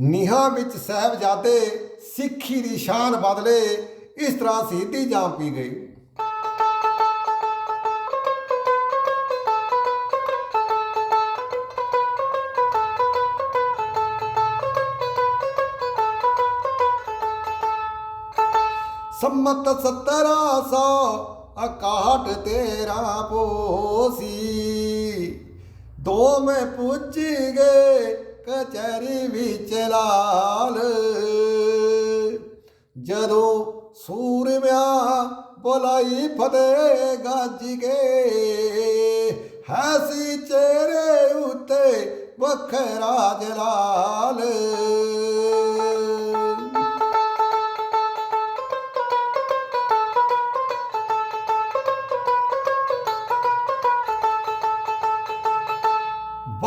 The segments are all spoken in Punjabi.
ਨੀਹਾਂ ਵਿੱਚ ਸਾਹਿਬਜ਼ਾਦੇ ਸਿੱਖੀ ਦੀ ਸ਼ਾਨ ਬਦਲੇ ਇਸ ਤਰ੍ਹਾਂ ਸ਼ਹੀਦੀ ਜਾਮ ਪੀ ਗਈ ਸੰਮਤ 1761 ਤੇਰਾ ਪੋਸੀ, ਦੋ ਮੈਂ ਪੁੱਜ ਗਏ ਕਚਹਿਰੀ ਵਿੱਚ ਲਾਲ। ਜਦੋਂ ਸੂਰਮਿਆ ਬੁਲਾਈ ਫਤਿਹ ਗੱਜ ਗਏ ਹਸੀ ਚਿਹਰੇ ਉੱਤੇ ਵੱਖਰਾ ਜਲਾਲ।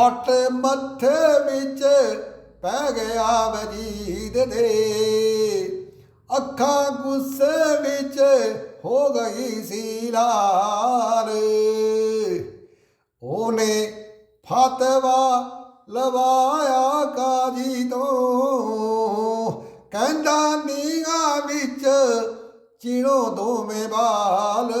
ਬੱਟ ਮੱਥੇ ਵਿੱਚ ਪੈ ਗਿਆ ਵਜੀਦ ਦੇ। ਅੱਖਾਂ ਗੁੱਸੇ ਵਿੱਚ ਹੋ ਗਈ ਸੀ ਲਾਲ। ਉਹਨੇ ਫਤਵਾ ਲਵਾਇਆ ਕਾਜੀ ਤੋਂ। ਕਹਿੰਦਾ ਨੀਗਾ ਵਿੱਚ ਚਿਣੋ ਦੋਵੇਂ ਬਾਲ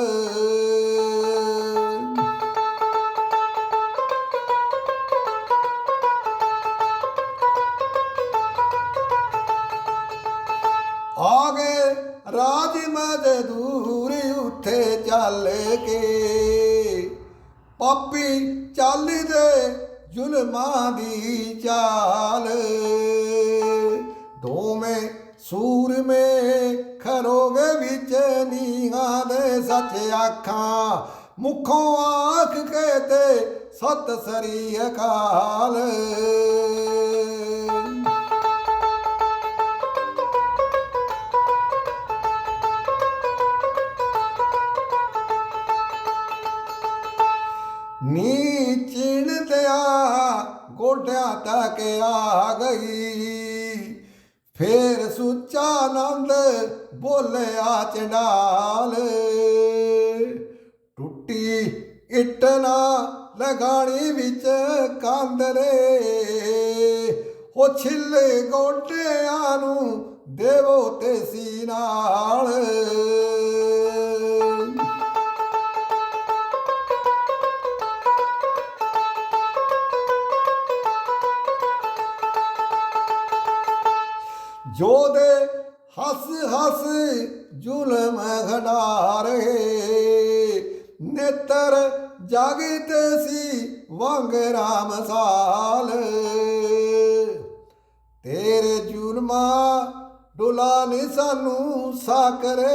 ਰਾਜ ਮਜ਼ਦੂਰ ਉੱਥੇ ਚੱਲ ਕੇ ਪਾਪੀ ਚੱਲਦੇ ਜ਼ੁਲਮਾਂ ਦੀ ਚਾਲ। ਦੋਵੇਂ ਸੂਰਮੇ ਖਰੋਗੇ ਵਿੱਚ ਨੀਹਾਂ ਦੇ ਸੱਚ ਆਖਾਂ ਮੁਖੋਂ ਆਖ ਕੇ ਤੇ ਸਤ ਸ੍ਰੀ ਅਕਾਲ। ਨੀ ਚਿਣਦਿਆ ਗੋਡਿਆਂ ਤੱਕ ਆ ਗਈ। ਫੇਰ ਸੁੱਚਾ ਆਨੰਦ ਬੋਲਿਆ ਚੰਡਾਲ। ਟੁੱਟੀ ਇੱਟ ਨਾ ਲਗਾਣੀ ਵਿੱਚ ਕਾਂਦਰੇ। ਉਹ ਛਿੱਲੇ ਗੋਡਿਆਂ ਨੂੰ ਦੇਵੋ ਤੇ ਸੀ ਨਾਲ ਜੋਦੇ ਹੱਸ ਹੱਸ ਜ਼ੁਲਮ ਘਟਾ ਰਹੇ ਨੇਤਰ ਜਾਗਤੇ ਸੀ ਵਾਂਗ ਰਾਮ ਸਾਲ। ਤੇਰੇ ਜ਼ੁਲਮਾ ਡੁਲਾ ਨੀ ਸਾਨੂੰ ਸਾਕਰੇ।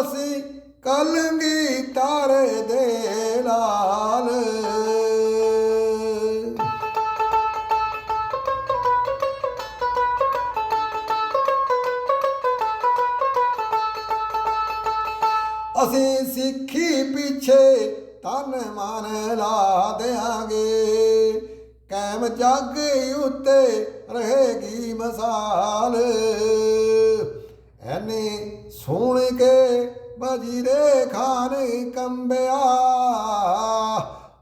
ਅਸੀਂ ਕਲੰਗੀ ਤਾਰੇ ਦੇ ਲਾਲ। ਅਸੀਂ ਸਿੱਖੀ ਪਿੱਛੇ ਤਨ ਮਨ ਲਾ ਦੇਾਂਗੇ ਕੈਮ ਜੱਗ ਉੱਤੇ ਰਹੇਗੀ ਮਸਾਲ। ਐਨੇ ਸੁਣ ਕੇ ਬਜੀਰੇ ਖਾਨ ਕੰਬਿਆ।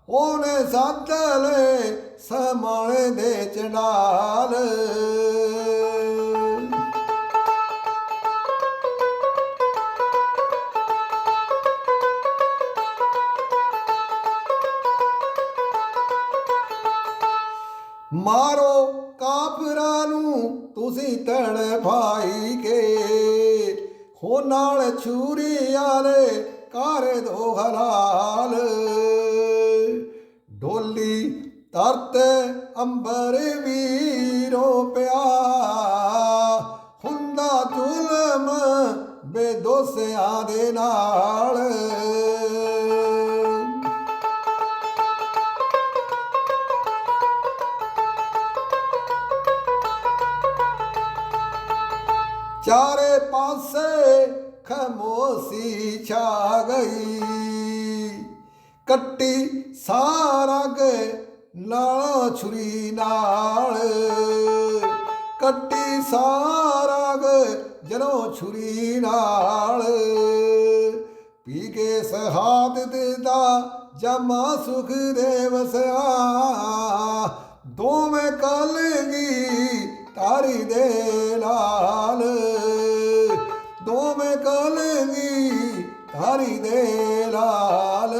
ਉਹਨੇ ਸੱਦ ਲੈ ਸਮਾਣੇ ਦੇ ਚੰਡਾਲ। ਮਾਰੋ ਕਾਫਰਾਂ ਨੂੰ ਤੁਸੀਂ ਤਣ ਭਾਈ ਕੇ। ਹੋ ਨਾਲ ਛੁਰੀ ਵਾਲੇ ਕਰ ਦੋ ਹਲਾਲ ਡੋਲੀ ਤਰਤ ਅੰਬਰ ਵੀਰੋ ਚਾਰੇ ਪਾਸੇ ਖਮੋਸੀ ਛਾ ਗਈ। ਕੱਟੀ ਸਾਰਗ ਨਾਲ ਛੁਰੀ ਨਾਲ। ਕੱਟੀ ਸਾਰਗ ਜਨੋ ਛੁਰੀ ਨਾਲ। ਪੀ ਕੇ ਸਹਾਦ ਦਾ ਜਮਾ ਸੁਖ ਦੇ ਵਸਿਆ ਦੋਵੇਂ ਕਾਲਗੀ ਤਾਰੀ ਦੇ ਲਾਲ। ਦੋਵੇਂ ਕਲਗੀ ਤਾਰੀ ਦੇ ਲਾਲ।